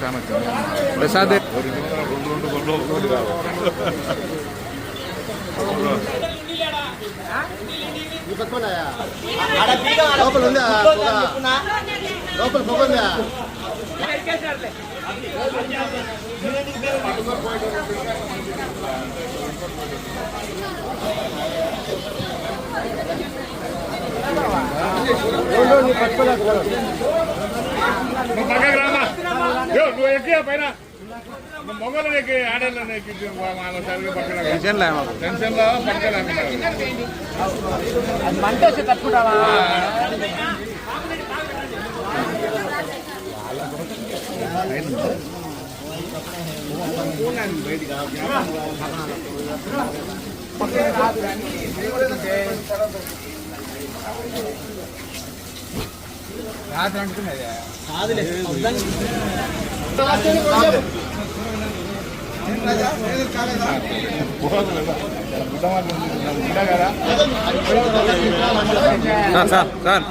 చాలా ప్రసాద్. లోపల ఉందా లోపల పొగ ఉందా నువ్వు పక్కకు రామా నువ్వు ఎక్కి పైన? మొగలు ఎక్కి ఆడలను ఎక్కి సరిగ్గా పక్కన టెన్షన్లో పక్కన కదా సార్ సార్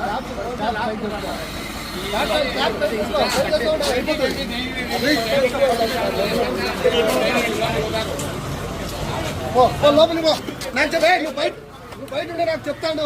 లోపలికి పో. నాకు చెప్పే నువ్వు బయట నువ్వు బయట ఉండే నాకు చెప్తాను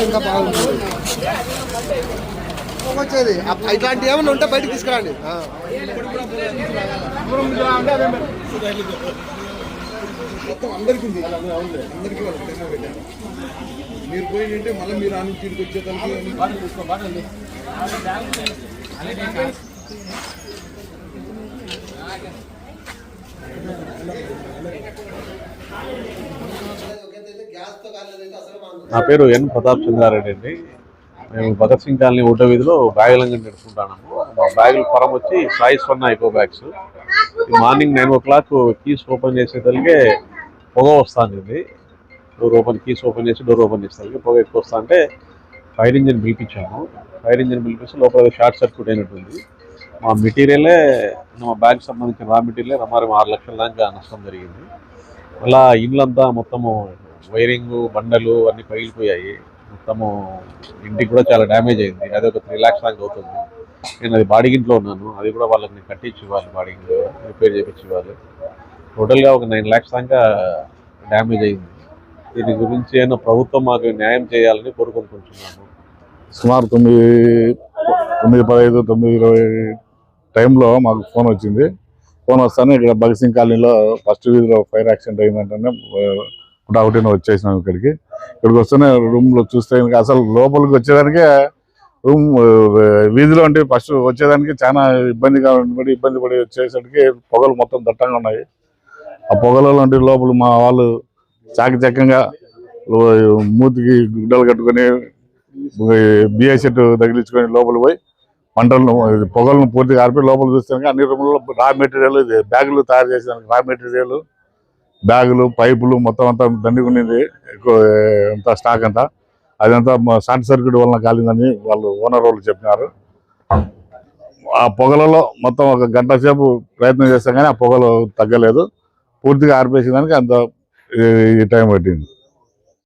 ఇంకా బాగుంటుంది వచ్చేది అప్- ఇట్లాంటి ఏమైనా ఉంటే బయటకు తీసుకురండి. మొత్తం అందరికీ ఉంది. అందరికీ వాళ్ళ టెస్ట్ పెట్టాను. మీరు పోయిందంటే మళ్ళీ మీరు ఆ నుంచి తిరిగి వచ్చేసరికి నా పేరు ఎన్ ప్రతాప్ చంద్రారెడ్డి అండి. మేము భగత్ సింగ్ కాలనీ ఊట వీధిలో బ్యాగులంగా నడుచుకుంటాము మా బ్యాగుల పరం వచ్చి Sai Swarna eco bags. Morning nine o'clock keys open చేసేసరికి పొగ వస్తుంది. డోర్ ఓపెన్ కీస్ ఓపెన్ చేసి డోర్ ఓపెన్ చేసేసరికి పొగ ఎక్కువ వస్తా అంటే ఫైర్ ఇంజిన్ పిలిపించాము ఫైర్ ఇంజిన్ పిలిపిస్తే లోపల షార్ట్ సర్క్యూట్ అయినట్టుంది మా మెటీరియలే మా బ్యాగ్ సంబంధించిన రా మెటీరియలే రమారి ఆరు లక్షల దాకా నష్టం జరిగింది. అలా ఇల్లంతా మొత్తము వైరింగ్ బండలు అన్ని పగిలిపోయాయి. మొత్తము ఇంటికి కూడా చాలా డ్యామేజ్ అయింది. అది ఒక త్రీ ల్యాక్స్ దాకా అవుతుంది. నేను అది బాడీ ఇంట్లో ఉన్నాను. అది కూడా వాళ్ళకి నేను కట్టించి ఇవ్వాలి బాడీ రిపేర్ చేయించి ఇవ్వాలి టోటల్గా ఒక నైన్ ల్యాక్స్ దాకా డ్యామేజ్ అయింది. దీని గురించి ఏమైనా ప్రభుత్వం మాకు న్యాయం చేయాలని కోరుకుంటున్నాము. సుమారు తొమ్మిది తొమ్మిది పదహైదు తొమ్మిది ఇరవై టైంలో మాకు ఫోన్ వచ్చింది. ఫోన్ వస్తానే ఇక్కడ భగత్ సింగ్ కాలనీలో ఫస్ట్ వీధిలో ఫైర్ యాక్సిడెంట్ అయిందంటేనే ఒకటిన వచ్చేసినాం ఇక్కడికి. ఇక్కడికి వస్తేనే రూమ్లో చూస్తే అసలు లోపలికి వచ్చేదానికే రూమ్ వీధిలో అంటే ఫస్ట్ వచ్చేదానికి చాలా ఇబ్బందిగా పడి ఇబ్బంది పడి వచ్చేసరికి పొగలు మొత్తం దట్టంగా ఉన్నాయి. ఆ పొగలలో అంటే లోపల మా వాళ్ళు చాకచక్యంగా మూతికి గుడ్డలు కట్టుకొని బిఐ సెట్ తగిలించుకొని లోపల పోయి పంటలను పొగలను పూర్తిగా ఆర్పి లోపల చూస్తే అన్ని రూముల్లో రా మెటీరియల్ బ్యాగులు తయారు చేసేదానికి రా మెటీరియల్ బ్యాగులు పైపులు మొత్తం అంతా దండుకునేది ఎక్కువ అంతా స్టాక్ అంతా. అదంతా మా షార్ట్ సర్క్యూట్ వలన కాలిందని వాళ్ళు ఓనర్ వాళ్ళు చెప్పినారు. ఆ పొగలలో మొత్తం ఒక గంట సేపు ప్రయత్నం చేస్తాం కానీ ఆ పొగలు తగ్గలేదు. పూర్తిగా ఆర్పేసేదానికి అంత ఈ టైం పట్టింది.